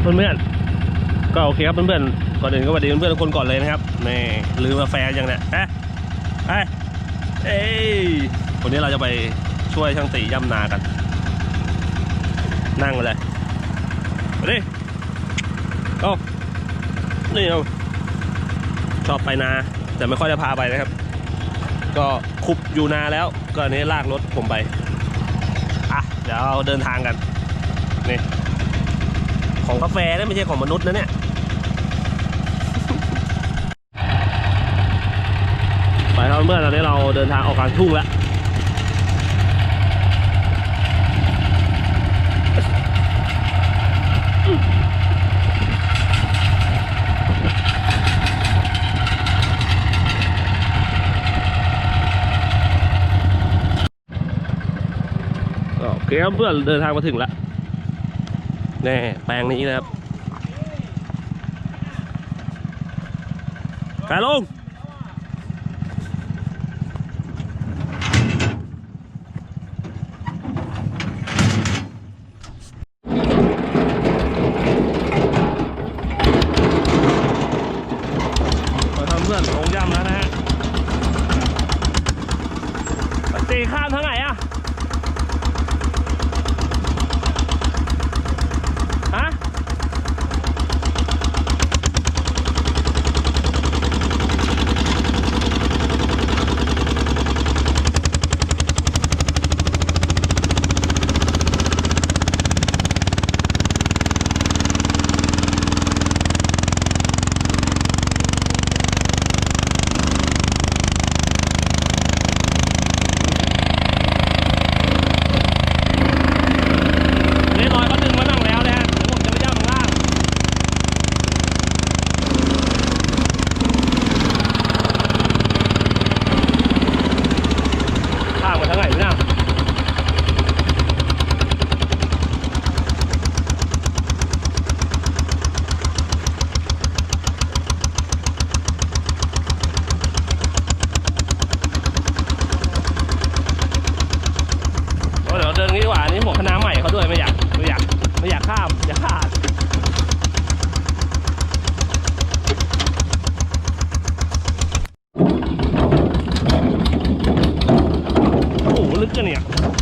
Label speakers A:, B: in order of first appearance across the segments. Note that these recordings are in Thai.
A: เพื่อนๆก็โอเคครับเพื่อนๆก่อนอื่นก็สวัสดีเพื่อนๆทุกคนก่อนเลยนะครับนี่ลืมกาแฟยังเนี่ยฮะไปเอ้ยวันนี้เราจะไปช่วยช่างตีย่ำนากัน นั่งเลยไปดิเอานี่เอาชอบไปนา แต่ไม่ค่อยจะพาไปนะครับ ก็คุบอยู่นาแล้ว ก็อันนี้ลากรถผมไป อะ เดี๋ยวเราเดินทางกัน นี่ ของกาแฟนะไม่ใช่ของมนุษย์นะเนี่ยไปครับเมื่อนตอนนี้เราเดินทางออกกลางทุ่งแล้วก็โอเคครับเพื่อนเดินทางมาถึงแล้ว แน่แปลงนี้นะครับกายลง 在这里啊。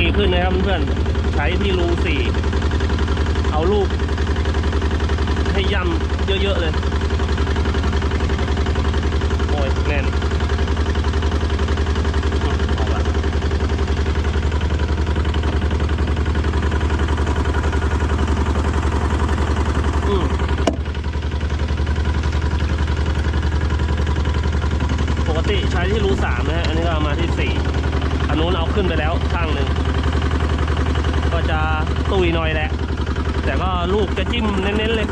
A: ดีขึ้นนะครับเพื่อนใช้ที่รูสี่เอาลูกให้ย่ำเยอะๆเลย ตุยหน่อยแหละ แต่ก็ลูกจะจิ้มเน้นๆเลย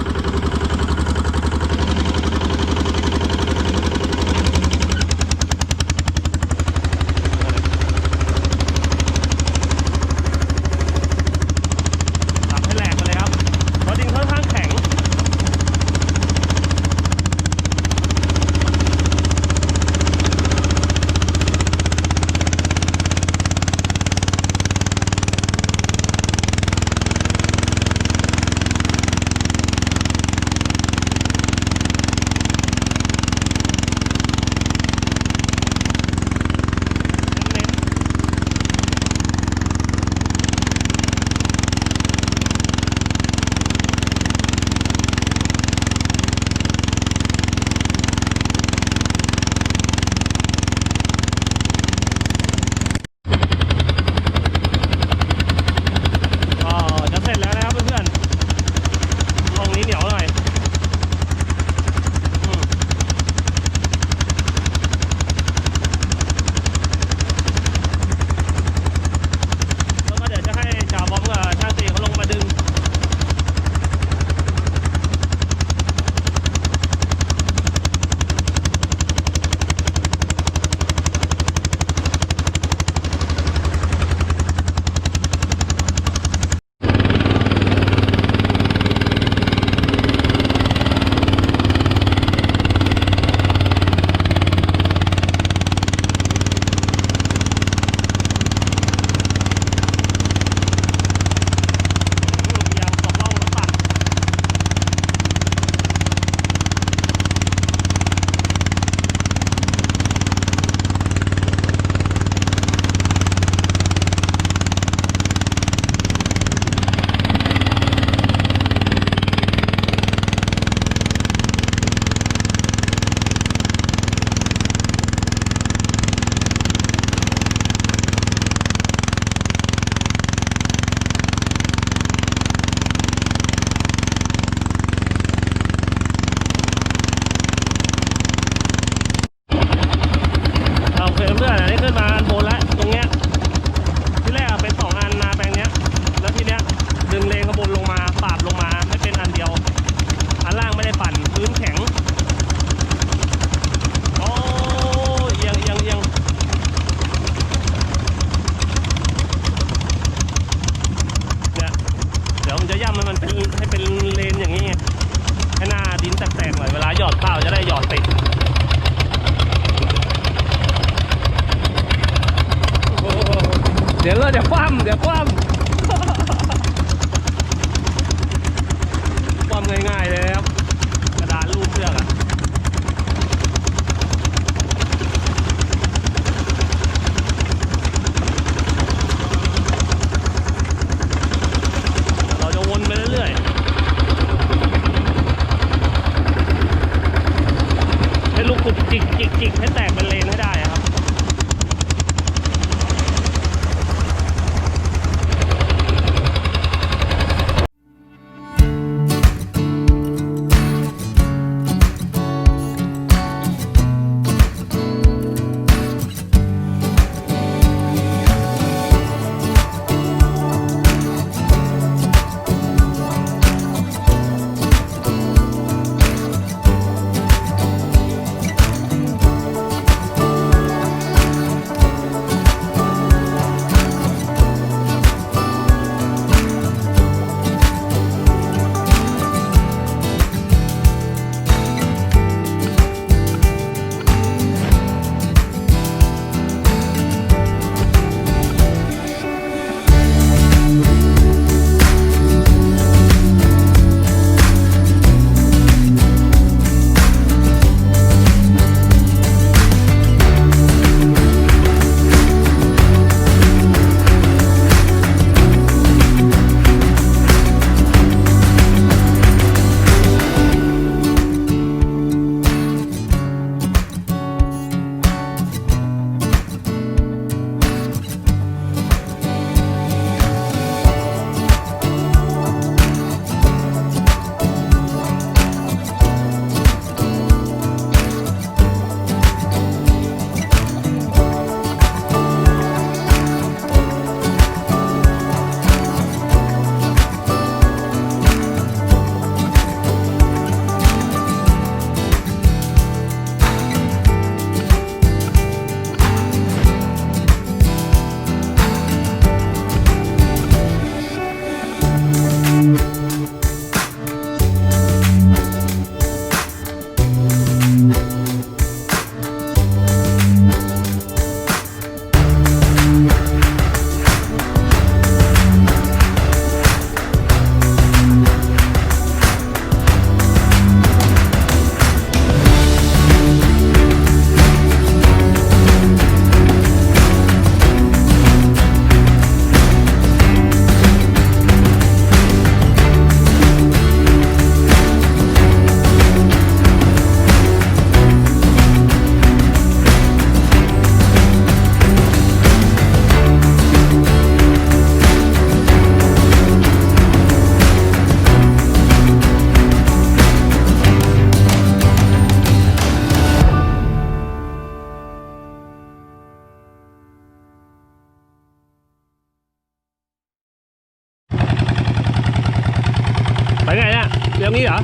A: ไปไหนเนี่ะเรื่องนี้เหรอ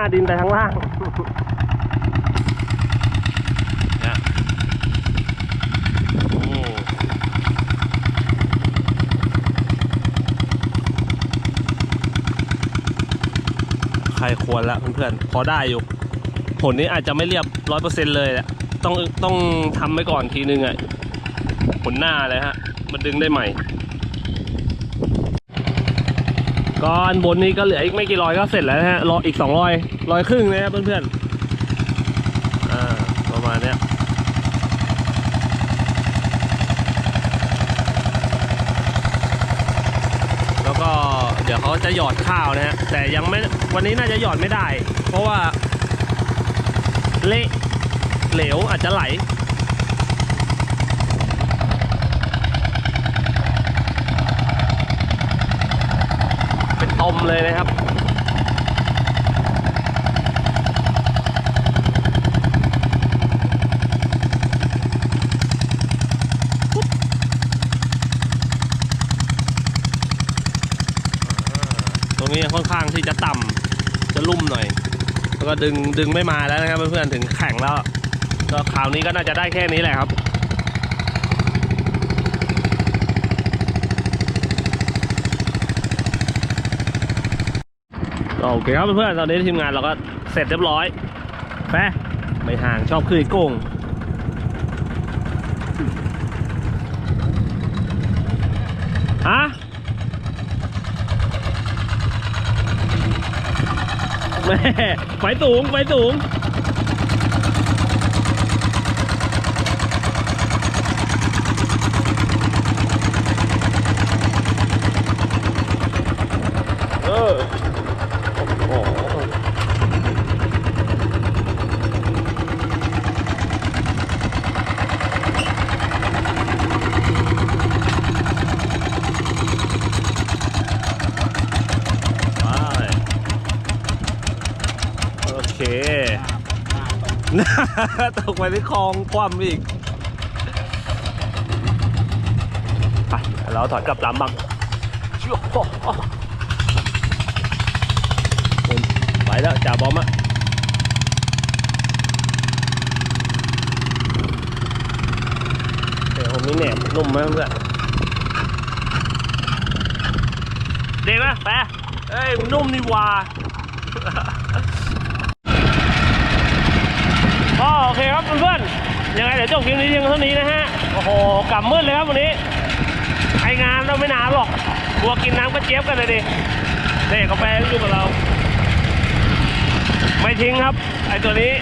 A: น้าดินไปข้างล่างเนี่ยโอ้ใครควรละเพื่อนๆ พอได้อยู่ ผลนี้อาจจะไม่เรียบร้อยเปอร์เซ็นต์เลยแหละ ต้องต้องทำไปก่อนทีนึงอะผลหน้าเลยฮะ มันดึงได้ใหม่ ก้อนบนนี้ก็เหลืออีกไม่กี่ร้อยก็เสร็จแล้วนะฮะรออีกสองร้อยร้อยครึ่งนะครับเพื่อนๆอ่าประมาณเนี้ยแล้วก็เดี๋ยวเขาจะหยอดข้าวนะฮะแต่ยังไม่วันนี้น่าจะหยอดไม่ได้ เพราะว่าเละเหลวอาจจะไหล เป็นตมเลยนะครับตรงนี้ค่อนข้างที่จะต่ำจะลุ่มหน่อย แล้วก็ดึงดึงไม่มาแล้วนะครับเพื่อนๆถึงแข่งแล้วก็คราวนี้ก็น่าจะได้แค่นี้แหละครับ โอเคครับเพื่อนๆตอนนี้ทีมงานเราก็เสร็จเรียบร้อยไปไม่ห่างชอบขึ้นไอ้โก้งฮะแม่ไปสูงไปสูง เออ โอ้โหไปโอ เคตกไปที่คลองคว่ำอีกไปเราถอยกลับลำบ้างเชี่ยวโอ้โหไปแล้วจ่าบอมอะเดี๋ยวผมนี่แหนมนุ่มไหมเพื่อนเด็กไหมแปะเอ้ยมันนุ่มนี่หว่าก็ โอเคครับเพื่อนๆยังไงเดี๋ยวจบคลิปนี้เพียงเท่านี้นะฮะโอ้โหกลับมืดเลยครับวันนี้ไองานเราไม่นานหรอกบัวกินน้ำก็เจี๊ยบกันเลยดิเด็กกาแฟอยู่กับเรา ไม่ทิ้งครับ ไอตัวนี้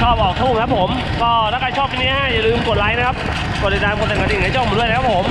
A: ชอบออกทุ่งครับผม ก็ถ้าใครชอบคลิปนี้ฮะอย่าลืมกดไลค์นะครับ กดติดตามกดสั่นกระดิ่งให้ช่องผมด้วยนะครับผม